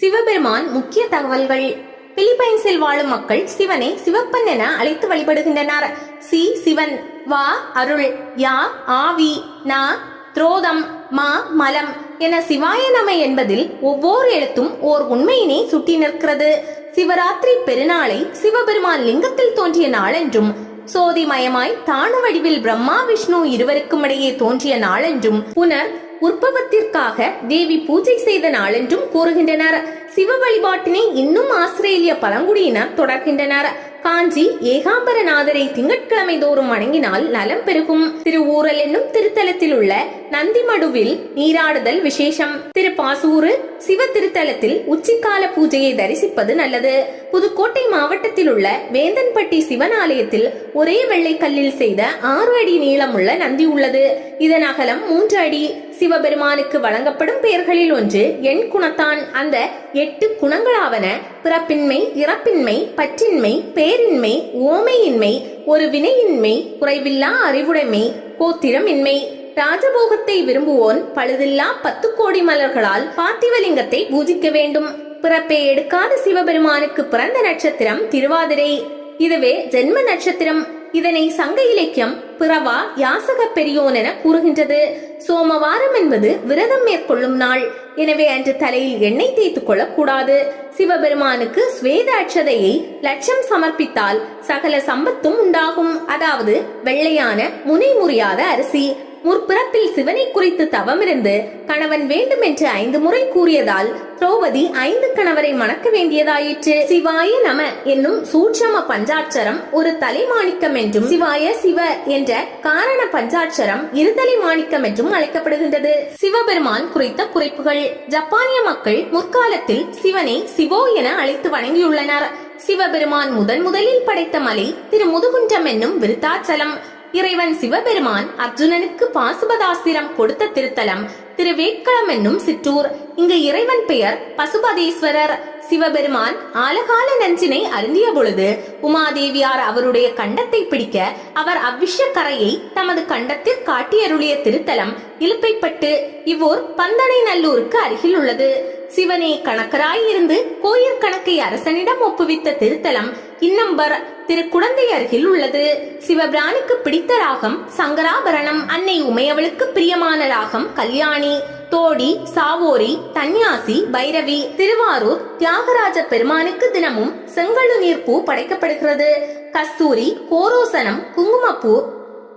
சிவபெருமான் முக்கிய தகவல்கள். பிலிப்பைன்ஸில் வாழும் மக்கள் சிவனை சிவப்பன் என அழைத்து வழிபடுகின்றனர். சி சிவன். வா அருள். யா ஆவி. நா துரோதம். மா மலம் என சிவாய நம என்பதில் ஒவ்வொரு எழுத்தும் ஓர் உண்மையினை சுட்டி நிற்கிறது. சிவராத்திரி பெருநாளை சிவபெருமான் லிங்கத்தில் தோன்றிய நாளென்றும் சோதிமயமாய் தானு வடிவில் பிரம்மா விஷ்ணு இருவருக்கும் இடையே தோன்றிய நாளென்றும் புனர் உற்பவத்திற்காக தேவி பூஜை செய்த நாளென்றும் கூறுகின்றனர். சிவ வழிபாட்டினை இன்னும் ஆஸ்திரேலிய பழங்குடியினர் தொடர்கின்றனர். காஞ்சி ஏகாம்பரநாதரை திங்கட்கிழமை தோறும் வணங்கினால் நலம் பெருகும். திருவூரல் என்னும் திருத்தலத்தில் உள்ள நந்திமடுவில் நீராடுதல் விசேஷம். திருப்பாசூரு சிவ திருத்தலத்தில் உச்சிக்கால பூஜையை தரிசிப்பது நல்லது. புதுக்கோட்டை மாவட்டத்தில் உள்ள வேந்தன்பட்டி சிவன் ஆலயத்தில் ஒரே வெள்ளை கல்லில் செய்த ஆறு அடி நீளமுள்ள நந்தி உள்ளது. இதன் அகலம் மூன்று அடி. சிவபெருமானுக்கு வழங்கப்படும் பெயர்களில் ஒன்று எண் குணத்தான். அந்த எட்டு குணங்களாவன பிறப்பின்மை இறப்பின்மை பற்றின்மை பேரின்மை ஓமையின்மை ஒரு வினையின்மை குறைவில்லா அறிவுடைமை கோத்திரமின்மை. ராஜபோகத்தை விரும்புவோன் பழுதில்லா பத்து கோடி மலர்களால் பார்த்திவலிங்கத்தை பூஜிக்க வேண்டும். பிறப்பை எடுக்காத சிவபெருமானுக்கு பிறந்த நட்சத்திரம் திருவாதிரை. இதுவே ஜென்ம நட்சத்திரம். இதனை சங்க இலக்கியம் பிறவா யாசக பெரியோன் என கூறுகின்றது. சோமவாரம் என்பது விரதம் மேற்கொள்ளும் நாள். எனவே அன்று தலையில் எண்ணெய் தேய்த்துக் கொள்ளக்கூடாது. சிவபெருமானுக்கு ஸ்வேத அட்சதையை லட்சம் சமர்ப்பித்தால் சகல சம்பத்தும் உண்டாகும். அதாவது வெள்ளையான முனை முறியாத அரிசி. முற்பிறப்பில் சிவனை குறித்து தவமிருந்து கணவன் வேண்டும் என்று ஐந்து முறை கூறியதால் திரௌபதி ஐந்து கணவரை மணக்க வேண்டியதாயிற்று. சிவாய நம என்னும் சூட்சம பஞ்சாட்சரம் ஒரு தலைமாணிக்கம் என்றும் சிவாய சிவ என்ற காரண பஞ்சாட்சரம் இருதலை மாணிக்கம் என்றும் அழைக்கப்படுகின்றது. சிவபெருமான் குறித்த குறிப்புகள். ஜப்பானிய மக்கள் முற்காலத்தில் சிவனை சிவோ என அழைத்து வணங்கியுள்ளனர். சிவபெருமான் முதன் முதலில் படைத்த மலை திரு முதுகுன்றம் என்னும் விருத்தாச்சலம். இறைவன் சிவபெருமான் அர்ஜுனனுக்கு பாசுபதாஸ்திரம் கொடுத்த திருத்தலம் திருவேட்களம் என்னும் சிற்றூர். இங்கு இறைவன் பெயர் பசுபதீஸ்வரர். சிவபெருமான் ஆலகால நஞ்சினை அருந்திய பொழுது உமாதேவியார் அவருடைய கண்டத்தை பிடிக்க அவர் அவ்விஷ கரையை தமது கண்டத்தில் காட்டியருளிய திருத்தலம் இலுப்பைப்பட்டு இவ்வூர் பந்தனை நல்லூருக்கு அருகில் உள்ளது. சிவனே கணக்கராய் இருந்து கோயிற் கணக்கை அரசனிடம் ஒப்புவித்த திருத்தலம் இன்னம்பர் திரு குழந்தை அருகில் உள்ளது. சிவபிரானுக்கு பிடித்த ராகம் சங்கராபரணம். அன்னை உமையவளுக்கு பிரியமான ராகம் கல்யாணி தோடி சாவோரி தன்யாசி பைரவி திருவாரூர் தியாகராஜ பெருமானுக்கு தினமும் செங்கழு நீர் பூ படைக்கப்படுகிறது. கஸ்தூரி கோரோசனம் குங்குமப்பூ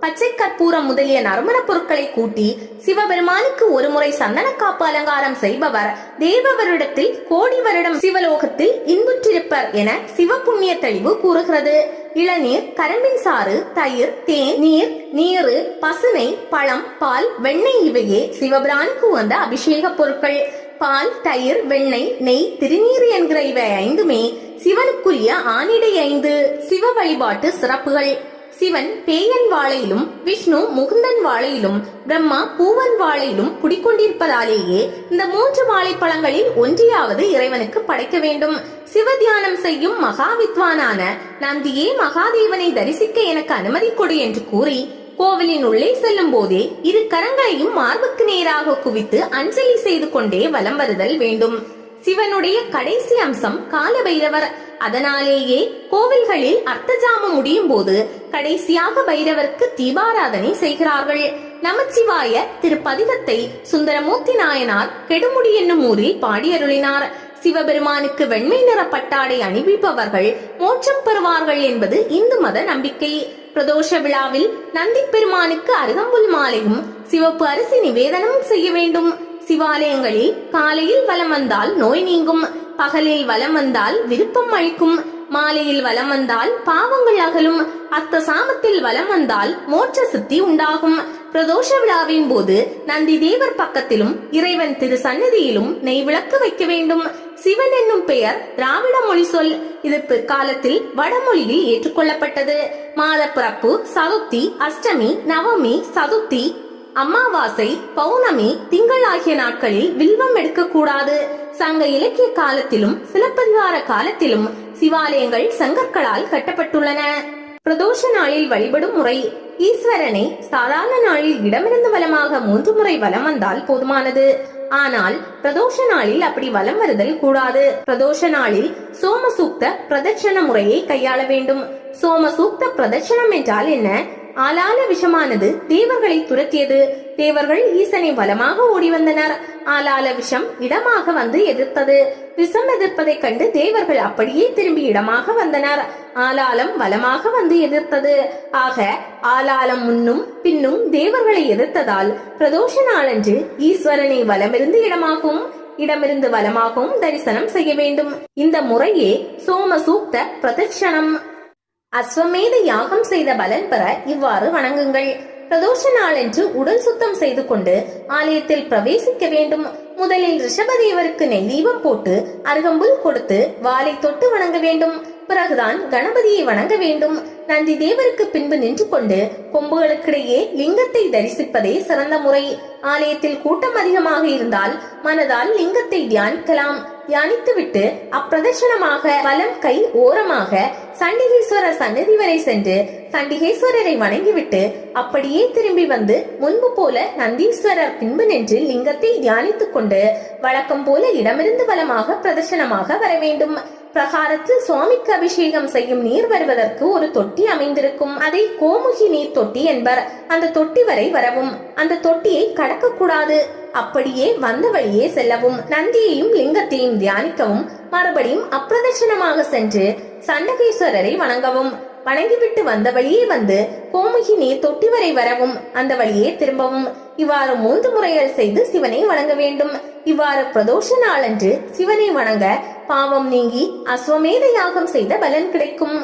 பச்சை கற்பூரம் முதலிய நறுமண பொருட்களை கூட்டி சிவபெருமானுக்கு ஒருமுறை சந்தன காப்பு அலங்காரம் செய்பவர். தேவ வருடத்தில் கோடி வருடம் சிவலோகத்தில் இன்புற்றிருப்பர் என சிவபுண்ணிய தெளிவு கூறுகிறது. இளநீர் கரும்பின் சாறு தயிர் தேன் நீர் நீரு பசுமை பழம் பால் வெண்ணெய் இவையே சிவபிரானுக்கு உகந்த அபிஷேக பொருட்கள். பால் தயிர் வெண்ணெய் நெய் திருநீர் என்கிற இவை ஐந்துமே சிவனுக்குரிய ஆணிடை ஐந்து. சிவ வழிபாட்டு சிறப்புகள். சிவன் பேயன் வாழையிலும் விஷ்ணு முகுந்தன் வாழையிலும் பிரம்மா பூவன் வாழையிலும் குடிக்கொண்டிருப்பதாலேயே இந்த மூன்று வாழைப்பழங்களில் ஒன்றையாவது இறைவனுக்கு படைக்க வேண்டும். சிவத்தியானம் செய்யும் மகாவித்வானான நந்தியே மகாதேவனை தரிசிக்க எனக்கு அனுமதி கொடு என்று கூறி கோவிலின் உள்ளே செல்லும் போதே இரு கரங்களையும் மார்புக்கு நேராக குவித்து அஞ்சலி செய்து கொண்டே வலம் வருதல் வேண்டும். சிவனுடைய கடைசி அம்சம் காலபைரவர். அதனாலேயே கோவில்களில் அர்த்தஜாமம் முடியும் போது கடைசியாக பைரவருக்கு தீபாராதனை செய்கிறார்கள். நமச்சிவாய திருப்பதிகத்தை சுந்தரமூர்த்தி நாயனார் கெடுமுடி என்னும் ஊரில் பாடியருளினார். சிவபெருமானுக்கு வெண்மை நிற பட்டாடை அணிவிப்பவர்கள் மோட்சம் பெறுவார்கள் என்பது இந்து மத நம்பிக்கை. பிரதோஷ விழாவில் நந்தி பெருமானுக்கு அருகம்புல் மாலையும் சிவப்பு அரிசி நிவேதனமும் செய்ய வேண்டும். சிவாலயங்களில் காலையில் வலம் வந்தால் நோய் நீங்கும். பகலில் வலம் வந்தால் விருப்பம் அழிக்கும் மாலையில் வலம் வந்தால் பாவங்கள் அகலும். அத்த சாமத்தில் வலம் வந்தால் மோட்ச சித்தி உண்டாகும். பிரதோஷ விழாவின் போது நந்தி தேவர் பக்கத்திலும் இறைவன் திரு சந்நிதியிலும் நெய் விளக்கு வைக்க வேண்டும். சிவன் என்னும் பெயர் திராவிட மொழி சொல். இது பிற்காலத்தில் வடமொழியில் ஏற்றுக்கொள்ளப்பட்டது. மாத பிறப்பு சதுர்த்தி அஷ்டமி நவமி சதுர்த்தி அமாவாசை பௌர்ணமி திங்கள் ஆகிய நாட்களில் வில்வம் எடுக்கக்கூடாது. சங்க இலக்கிய காலத்திலும் சிலப்பதிகார காலத்திலும் சிவாலயங்கள் சங்கர்களால் கட்டப்பட்டுள்ளன. பிரதோஷ நாளில் வழிபடும் முறை ஈஸ்வரனை சாதாரண நாளில் இடமிருந்து வலமாக மூன்று முறை வலம் வந்தால் போதுமானது. ஆனால் பிரதோஷ நாளில் அப்படி வலம் வருதல் கூடாது. பிரதோஷ நாளில் சோமசூக்த பிரதட்சண முறையை கையாள வேண்டும். சோமசூக்த பிரதட்சணம் என்றால் என்ன? ஆலால விஷமானது தேவர்களை துரத்தியது. தேவர்கள் ஈசனை வலமாக ஓடி வந்தனர் ஆளால விஷம் இடமாக வந்து எதிர்த்தது. விஷம் எதிர்ப்பதைக் கண்டு தேவர்கள் அப்படியே திரும்பி இடமாக வந்தனர். ஆலாலம் வலமாக வந்து எதிர்த்தது. ஆக ஆலாலம் முன்னும் பின்னும் தேவர்களை எதிர்த்ததால் பிரதோஷ நாளன்று ஈஸ்வரனை வலமிருந்து இடமாகவும் இடமிருந்து வலமாகவும் தரிசனம் செய்ய வேண்டும். இந்த முறையே சோமசூக்த பிரதட்சணம். அஸ்வமேத யாகம் செய்த பலன் பெற இவ்வாறு வணங்குங்கள். பிரதோஷ நாளன்று உடல் சுத்தம் செய்து கொண்டு ஆலயத்தில் பிரவேசிக்க வேண்டும். முதலில் ரிஷபதேவருக்கு நெய் தீபம் போட்டு அருகம்புல் கொடுத்து வாளை தொட்டு வணங்க வேண்டும். பிறகுதான் கணபதியை வணங்க வேண்டும். நந்தி தேவருக்கு பின்பு நின்று கொண்டு கொம்புகளுக்கிடையே லிங்கத்தை தரிசிப்பதே சிறந்த முறை. ஆலயத்தில் கூட்டம் அதிகமாக இருந்தால் மனதால் லிங்கத்தை தியானிக்கலாம். தியானித்துவிட்டு அப்பிரதட்சணமாக வலம் கை ஓரமாக சண்டிகேஸ்வரர் சன்னதி வரை சென்று சண்டிகேஸ்வரரை வணங்கிவிட்டு அப்படியே திரும்பி வந்து முன்பு போல நந்தீஸ்வரர் பின்பு நின்று லிங்கத்தை தியானித்துக் கொண்டு வழக்கம் போல இடமிருந்து வலமாக பிரதர்ஷனமாக வர வேண்டும். பிரகாரத்தில் சுவாமிக்கு அபிஷேகம் செய்யும் நீர் வருவதற்கு ஒரு தொட்டி அமைந்திருக்கும். அதை கோமுகி நீர் தொட்டி என்பர். அந்த தொட்டி வரை வரவும். அந்த தொட்டியை கடக்க கூடாது அப்படியே வந்த வழியே செல்லவும். நந்தியையும் லிங்கத்தையும் தியானிக்கவும். மறுபடியும் அப்பிரதட்சணமாக சென்று சண்டகேஸ்வரரை வணங்கவும். வணங்கிவிட்டு வந்த வழியே வந்து கோமுகி நீர் தொட்டி வரை வரவும். அந்த வழியே திரும்பவும். இவ்வாறு மூன்று முறைகள் செய்து சிவனை வணங்க வேண்டும். இவ்வாறு பிரதோஷ நாளன்று சிவனை வணங்க பாவம் நீங்கி அஸ்வமேத யாகம் செய்த பலன் கிடைக்கும்.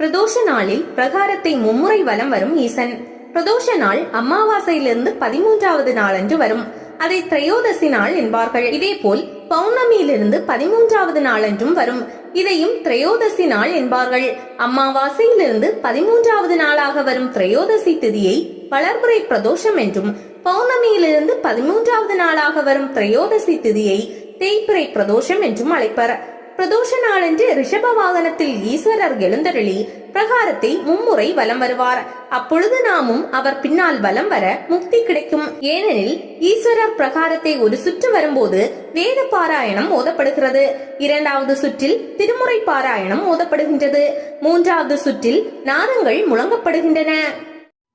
பிரதோஷ நாளில் பிரகாரத்தை மும்முறை வலம் வரும் ஈசன். பிரதோஷ நாள் அமாவாசையிலிருந்து பதிமூன்றாவது நாளன்று வரும். அதை திரையோதசி நாள் என்பார்கள். இதேபோல் பௌர்ணமியிலிருந்து பதிமூன்றாவது நாளன்றும் வரும். இதையும் திரையோதசி நாள் என்பார்கள். அமாவாசையிலிருந்து பதிமூன்றாவது நாளாக வரும் திரையோதசி திதியை வளர்புரை பிரதோஷம் என்றும் பௌர்ணமியிலிருந்து பதிமூன்றாவது நாளாக வரும் திரையோதசி திதியை தேய்பிரை பிரதோஷம் என்றும் அழைப்பர். பிரதோஷ நாளன்று ரிஷப வாகனத்தில் ஈஸ்வரர் எழுந்தருளி பிரகாரத்தை மும்முறை வலம் வருவார். அப்பொழுது நாமும் அவர் பின்னால் வலம் வர முக்தி கிடைக்கும். ஏனெனில் ஈஸ்வரர் பிரகாரத்தை ஒரு சுற்று வரும்போது வேத பாராயணம் ஓதப்படுகிறது. இரண்டாவது சுற்றில் திருமுறை பாராயணம் ஓதப்படுகின்றது. மூன்றாவது சுற்றில் நாதங்கள் முழங்கப்படுகின்றன.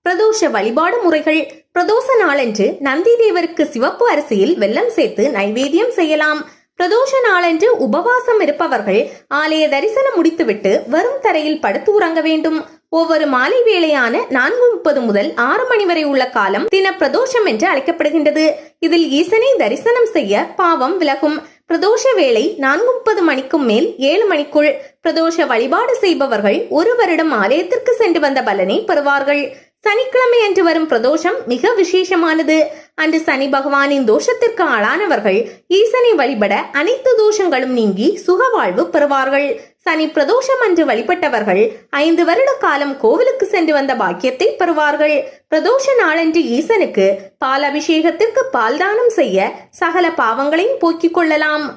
பிரதோஷ வழிபாடு முறைகள். பிரதோஷ நாளன்று நந்தி தேவருக்கு சிவப்பு அரிசியில் வெள்ளம் சேர்த்து நைவேத்தியம் செய்யலாம். பிரதோஷ நாளன்று உபவாசம் இருப்பவர்கள் ஆலய தரிசனம் முடித்துவிட்டு வரும் தரையில் படுத்து உறங்க வேண்டும். ஒவ்வொரு மாலை வேளையான நான்கு முப்பது முதல் ஆறு மணி வரை உள்ள காலம் தின பிரதோஷம் என்று அழைக்கப்படுகின்றது. இதில் ஈசனை தரிசனம் செய்ய பாவம் விலகும். பிரதோஷ வேளை நான்கு முப்பது மணிக்கும் மேல் ஏழு மணிக்குள் பிரதோஷ வழிபாடு செய்பவர்கள் ஒரு வருடம் ஆலயத்திற்கு சென்று வந்த பலனை பெறுவார்கள். சனிக்கிழமை அன்று வரும் பிரதோஷம் மிக விசேஷமானது. அன்று சனி பகவானின் தோஷத்திற்கு ஆளானவர்கள் ஈசனை வழிபட அனைத்து தோஷங்களும் நீங்கி சுகவாழ்வு பெறுவார்கள். சனி பிரதோஷம் அன்று வழிபட்டவர்கள் ஐந்து வருட காலம் கோவிலுக்கு சென்று வந்த பாக்கியத்தை பெறுவார்கள். பிரதோஷ நாளன்று ஈசனுக்கு பால் அபிஷேகத்திற்கு பால் தானம் செய்ய சகல பாவங்களையும் போக்கிக் கொள்ளலாம்.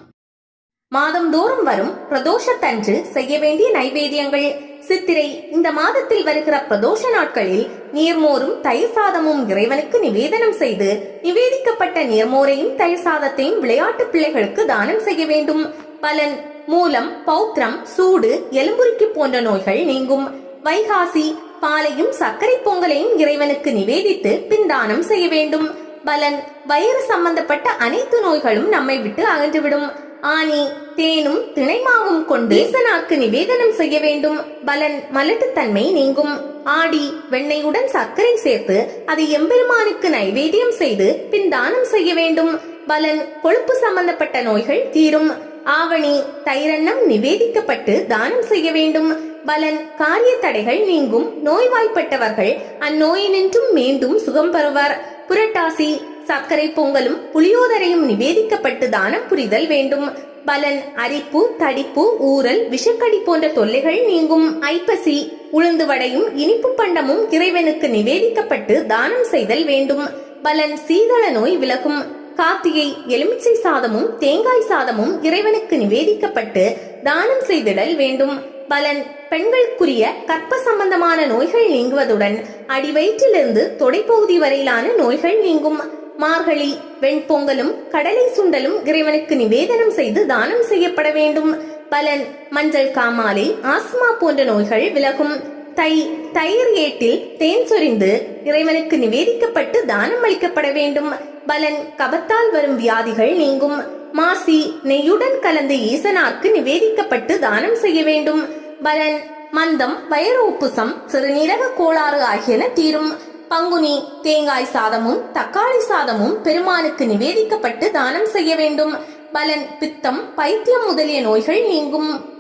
மாதந்தோறும் வரும் பிரதோஷத்தன்று செய்ய வேண்டிய நைவேத்தியங்கள். சித்திரை இந்த மாதத்தில் வருகிற பிரதோஷ நாட்களில் நீர்மோரும் தயிர் சாதமும் இறைவனுக்கு நிவேதனம் செய்து நிவேதிக்கப்பட்ட நீர்மோரையும் தயிர் சாதத்தையும் விளையாட்டு பிள்ளைகளுக்கு தானம் செய்ய வேண்டும். பலன் மூலம் பௌத்திரம் சூடு எலும்புருக்கி போன்ற நோய்கள் நீங்கும். வைகாசி பாலையும் சர்க்கரை பொங்கலையும் இறைவனுக்கு நிவேதித்து பின் தானம் செய்ய வேண்டும். பலன் வயிறு சம்பந்தப்பட்ட அனைத்து நோய்களும் நம்மை விட்டு அகன்றுவிடும். ஆனி தேனும் திணைமாவும் கொண்டு ஈசனாக்கு நிவேதனம் செய்ய வேண்டும். பலன் மலட்டுத்தன்மை நீங்கும். ஆடி வெண்ணெயுடன் சர்க்கரை சேர்த்து அதை எம்பெருமானுக்கு நைவேத்தியம் செய்து பின் தானம் செய்ய வேண்டும். பலன் கொழுப்பு சம்பந்தப்பட்ட நோய்கள் தீரும். ஆவணி தைரண்ணம் நிவேதிக்கப்பட்டு தானம் செய்ய வேண்டும். பலன் காரிய தடைகள் நீங்கும். நோய்வாய்ப்பட்டவர்கள் அந்நோயினின்றும் மீண்டும் சுகம் பெறுவர். புரட்டாசி சர்க்கரை பொங்கலும் புளியோதரையும் நிவேதிக்கப்பட்டு தானம் புரிதல் வேண்டும். பலன் அரிப்பு தடிப்பு ஊறல் விஷக்கடி போன்ற தொல்லைகள் நீங்கும். ஐப்பசி உளுந்து வடையும் இனிப்பு பண்டமும் இறைவனுக்கு நிவேதிக்கப்பட்டு தானம் செய்தல் வேண்டும். பலன் சீதள நோய் விலகும். கார்த்திகை எலுமிச்சை சாதமும் தேங்காய் சாதமும் இறைவனுக்கு நிவேதிக்கப்பட்டு தானம் செய்திடல் வேண்டும். பலன் பெண்களுக்குரிய கற்ப சம்பந்தமான நோய்கள் நீங்குவதுடன் அடிவயிற்றிலிருந்து தொடைப்பகுதி வரையிலான நோய்கள் நீங்கும். மார்கழி வெண்பொங்கலும் கடலை சுண்டலும் இறைவனுக்கு நிவேதனம் செய்து தானம் செய்யப்பட வேண்டும். பலன் மஞ்சள் காமாலை ஆஸ்மா போன்ற நோய்கள் விலகும். தை தயிர் ஏட்டில் தேன் சொரிந்து இறைவனுக்கு நிவேதிக்கப்பட்டு தானம் அளிக்கப்பட வேண்டும். பலன் கபத்தால் வரும் வியாதிகள் நீங்கும். மாசி நெய்யுடன் கலந்து ஈசனாக்கு நிவேதிக்கப்பட்டு தானம் செய்ய வேண்டும். பலன் மந்தம் வயிறு உப்புசம் சிறுநீரக கோளாறு ஆகியன தீரும். பங்குனி தேங்காய் சாதமும் தக்காளி சாதமும் பெருமானுக்கு நிவேதிக்கப்பட்டு தானம் செய்ய வேண்டும். பலன் பித்தம் பைத்தியம் முதலிய நோய்கள் நீங்கும்.